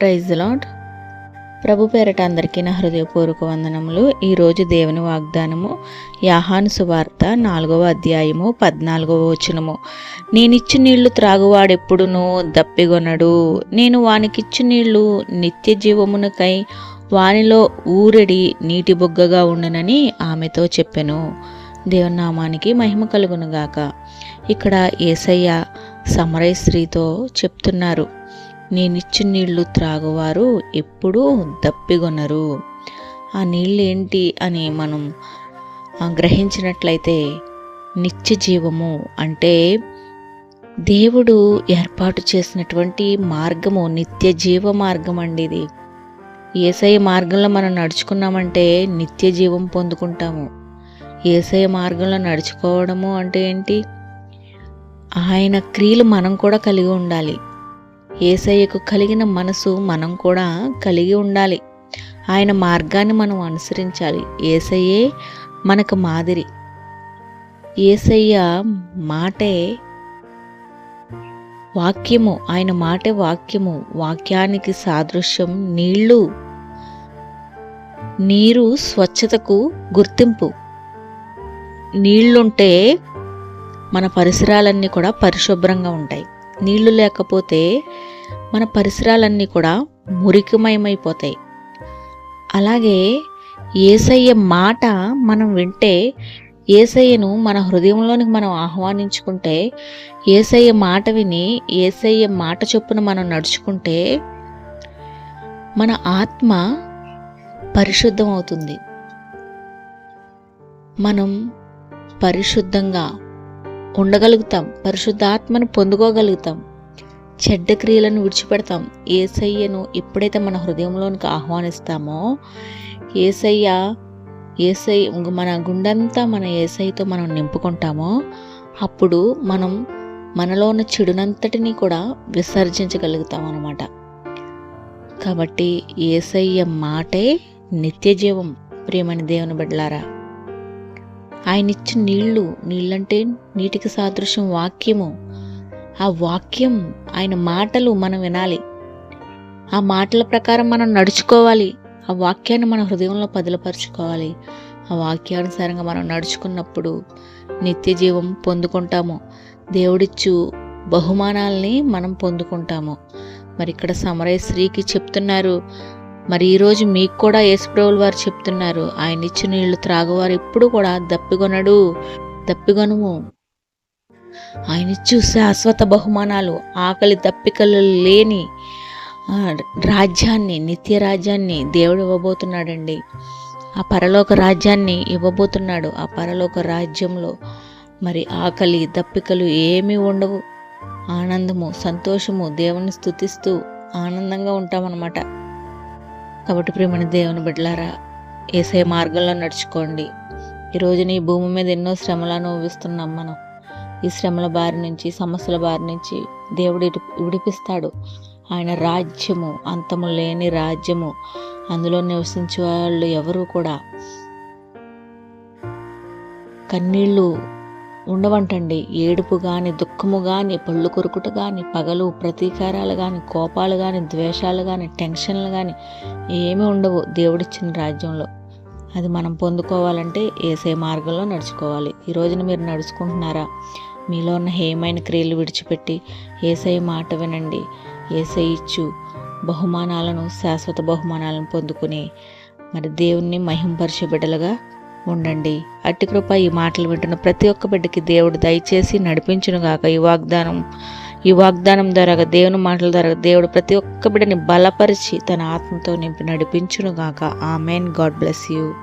Praise lord ప్రభు పేరట అందరికీ నా హృదయపూర్వక వందనములు. ఈరోజు దేవుని వాగ్దానము యాహాను సువార్త నాలుగవ అధ్యాయము పద్నాలుగవ వచనము. నేనిచ్చు నీళ్ళు త్రాగువాడెప్పుడునూ దప్పిగొనడు. నేను వానికిచ్చు నీళ్ళు నిత్య జీవమునకై వానిలో ఊరెడి నీటి బొగ్గగా ఉండునని ఆమెతో చెప్పెను. దేవుని నామానికి మహిమ కలుగునుగాక. ఇక్కడ ఏసయ్య సమరయ స్త్రీతో చెప్తున్నారు. నేనిచ్చు నీళ్ళు త్రాగువారు ఎప్పుడూ దప్పిగొనరు. ఆ నీళ్ళు ఏంటి అని మనం గ్రహించినట్లయితే నిత్య జీవము అంటే దేవుడు ఏర్పాటు చేసినటువంటి మార్గము నిత్య జీవ మార్గం అండి ఇది. ఏసఐ మార్గంలో మనం నడుచుకున్నామంటే నిత్య జీవం పొందుకుంటాము. ఏసఐ మార్గంలో నడుచుకోవడము అంటే ఏంటి? ఆయన క్రియలు మనం కూడా కలిగి ఉండాలి. ఏసయ్యకు కలిగిన మనసు మనం కూడా కలిగి ఉండాలి. ఆయన మార్గాన్ని మనం అనుసరించాలి. ఏసయ్యే మనకు మాదిరి. ఏసయ్య మాటే వాక్యము. ఆయన మాటే వాక్యము. వాక్యానికి సాదృశ్యం నీళ్ళు. నీరు స్వచ్ఛతకు గుర్తింపు. నీళ్ళుంటే మన పరిసరాలన్నీ కూడా పరిశుభ్రంగా ఉంటాయి. నీళ్ళు లేకపోతే మన పరిసరాలన్నీ కూడా మురికిమయమైపోతాయి. అలాగే ఏసయ్య మాట మనం వింటే ఏసయ్యను మన హృదయంలోనికి మనం ఆహ్వానించుకుంటే ఏసయ్య మాట విని ఏసయ్య మాట చొప్పున మనం నడుచుకుంటే మన ఆత్మ పరిశుద్ధం అవుతుంది మనం పరిశుద్ధంగా ఉండగలుగుతాం పరిశుద్ధాత్మను పొందుకోగలుగుతాం. చెడ్డ క్రియలను విడిచిపెడతాం. ఏసయ్యను ఎప్పుడైతే మన హృదయంలోనికి ఆహ్వానిస్తామో ఏసయ్య ఏసై మన గుండంతా మన ఏసైతో మనం నింపుకుంటామో అప్పుడు మనం మనలో ఉన్న చెడునంతటిని కూడా విసర్జించగలుగుతాం అన్నమాట కాబట్టి ఏసయ్య మాటే నిత్య జీవం దేవుని బిడ్డలారా. ఆయన ఇచ్చిన నీళ్ళు నీళ్ళంటే నీటికి సాదృశ్యం వాక్యము. ఆ వాక్యం ఆయన మాటలు మనం వినాలి. ఆ మాటల ప్రకారం మనం నడుచుకోవాలి. ఆ వాక్యాన్ని మన హృదయంలో పదిలపరుచుకోవాలి. ఆ వాక్యానుసారంగా మనం నడుచుకున్నప్పుడు నిత్య జీవం పొందుకుంటాము. దేవుడిచ్చు బహుమానాల్ని మనం పొందుకుంటాము. మరి ఇక్కడ సమరయ స్త్రీకి చెప్తున్నారు మరి ఈరోజు మీకు కూడా యేసుప్రభులు వారు చెప్తున్నారు ఆయన ఇచ్చిన నీళ్ళు త్రాగువారు ఎప్పుడు కూడా దప్పిగొనడు దప్పికొనుము. ఆయన చూసే శాశ్వత బహుమానాలు ఆకలి దప్పికలు లేని రాజ్యాన్ని నిత్య రాజ్యాన్ని దేవుడు ఇవ్వబోతున్నాడండి. ఆ పరలోక రాజ్యాన్ని ఇవ్వబోతున్నాడు. ఆ పరలోక రాజ్యంలో మరి ఆకలి దప్పికలు ఏమీ ఉండవు. ఆనందము సంతోషము దేవుని స్తుతిస్తూ ఆనందంగా ఉంటామన్నమాట. కాబట్టి ప్రేమని దేవుని బిడ్డలారా ఏసే మార్గంలో నడుచుకోండి. ఈరోజు నీ భూమి మీద ఎన్నో శ్రమలు అనుభవిస్తున్నాం మనం. ఈ శ్రమల బారి నుంచి సమస్యల బారి నుంచి దేవుడు విడిపిస్తాడు. ఆయన రాజ్యము అంతము లేని రాజ్యము. అందులో నివసించే వాళ్ళు ఎవరు కూడా కన్నీళ్ళు ఉండవంటండి. ఏడుపు కానీ దుఃఖము కానీ పళ్ళు కొరుకుట కానీ పగలు ప్రతీకారాలు కానీ కోపాలు కానీ ద్వేషాలు కానీ టెన్షన్లు కానీ ఏమీ ఉండవు దేవుడిచ్చిన రాజ్యంలో. అది మనం పొందుకోవాలంటే ఏసే మార్గంలో నడుచుకోవాలి. ఈ రోజున మీరు నడుచుకుంటున్నారా? మీలో ఉన్న హేమైన క్రియలు విడిచిపెట్టి ఏసై మాట వినండి. ఏసై ఇచ్చు బహుమానాలను శాశ్వత బహుమానాలను పొందుకుని మరి దేవుణ్ణి మహింపరిచే బిడ్డలుగా ఉండండి. అట్టి కృప ఈ మాటలు వింటున్న ప్రతి ఒక్క బిడ్డకి దేవుడు దయచేసి నడిపించునుగాక ఈ వాగ్దానం ఈ వాగ్దానం ద్వారా దేవుని మాటల ద్వారా దేవుడు ప్రతి ఒక్క బిడ్డని బలపరిచి తన ఆత్మతో నింపి నడిపించునుగాక ఆమెన్. God bless you.